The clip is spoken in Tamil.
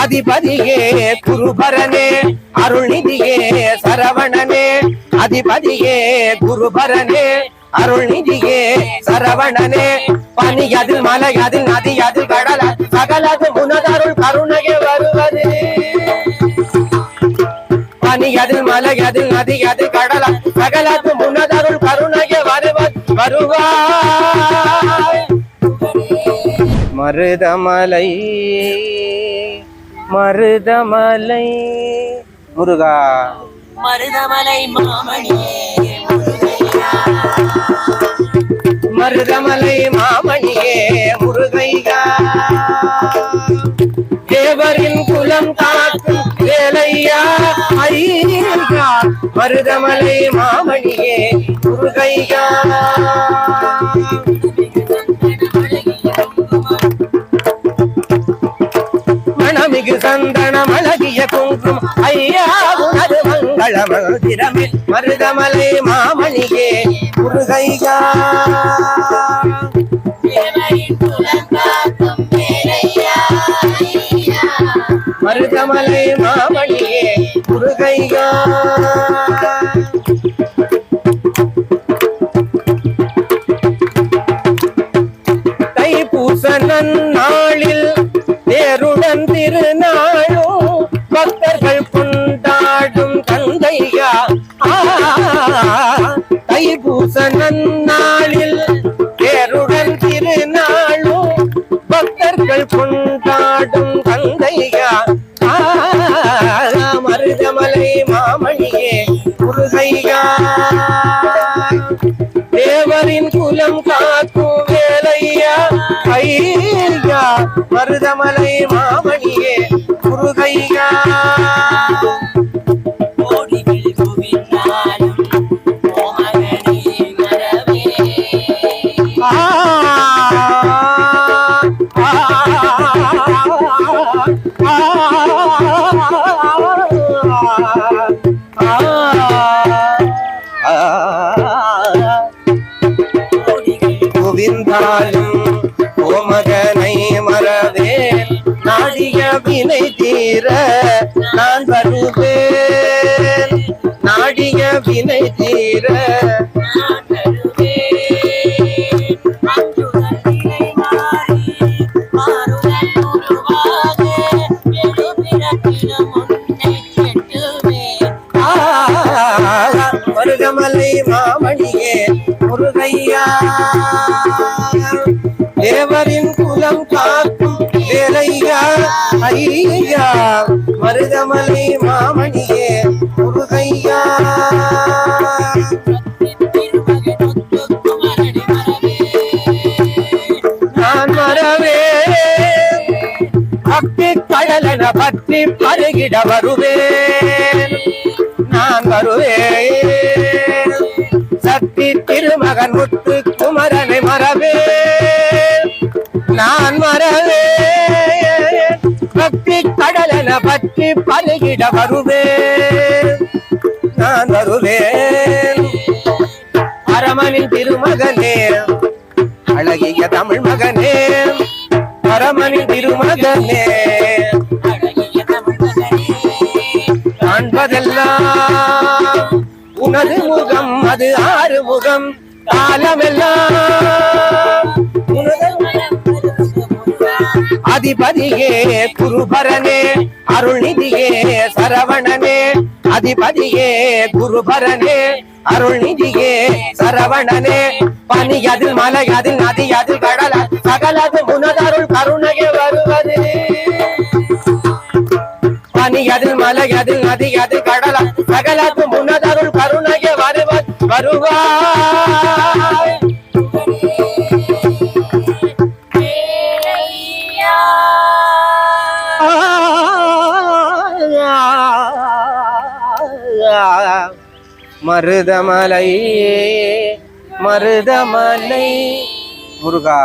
அதிபதியே குருபரனே அருள்நிதியே சரவணனே. அதிபதியே குருபரனே அருள்நிதியே சரவணனே. பனியதில் மலையதில் நதியதில் கடல சகலது முனதருள் கருணையே வருவது. பனியதில் மலையதில் நதியதில் கடல சகலது முனதருள் கருணையே வருவது வருவாய். மருதமலை மருதமலை. முருகா. மருதமலை மாமணியே. மருதமலை மாமணியே முருகையா. தேவரின் குலம் காக்கும் வேலையா. ஐயா மருதமலை மாமணியே முருகையா. அழகு சந்தனம் அழகிய குங்குமம். ஐயா உனது மங்கள மந்திரமே மருதமலை மாமணியே முருகையா. மருதமலை மாமணியே முருகையா. திருநாளும் பக்தர்கள் கொண்டாடும் தந்தையா? தைபூச நன்னாளில் பேருடன் திருநாளும் பக்தர்கள் கொண்டாடும் தந்தையா? மருதமலை மாமணியே முருகையா. தேவரின் குலம் காக்கும் வேலையா? ஐயா மருதமலை மாமணியே முருகையா குவிந்தாலும் கோமகனே வினை தீர நான் வருவேன். நாடிய வினை தீர நான் மருகமலை மாமணியே முருகையா. தேவரின் குலம் காக்கும் வேலையா. ஐயா மருதமலை மாமணியே முருகையா. நான் வரவே பக்தி கடலன பற்றி பருகிட வருவேன். நான் வருவேன். சக்தி திருமகன் முத்து குமரனை மறவேன். என பற்றி பருகிட வருவேன். நான் வருவேன். அரமனின் திருமகனே அழகிய தமிழ் மகனே பரமனின் திருமகனே காண்பதெல்லாம் உனது முகம் அது ஆறு முகம் காலமெல்லாம் அதிபதியே குருபரனே அருள்நிதியே சரவணனே. அதிபதியே குருபரனே அருள்நிதியே சரவணனே. பனி அதில் மலை பனியதில் நதி நதியதில் கடல சகலது முனதருள் கருணையே வருவது. பனி அதில் மலை பனியதில் நதி நதியதில் கடல சகலது முனதருள் கருணையே வருவது வருவார் மருதமலை மருதமலை. முருகா.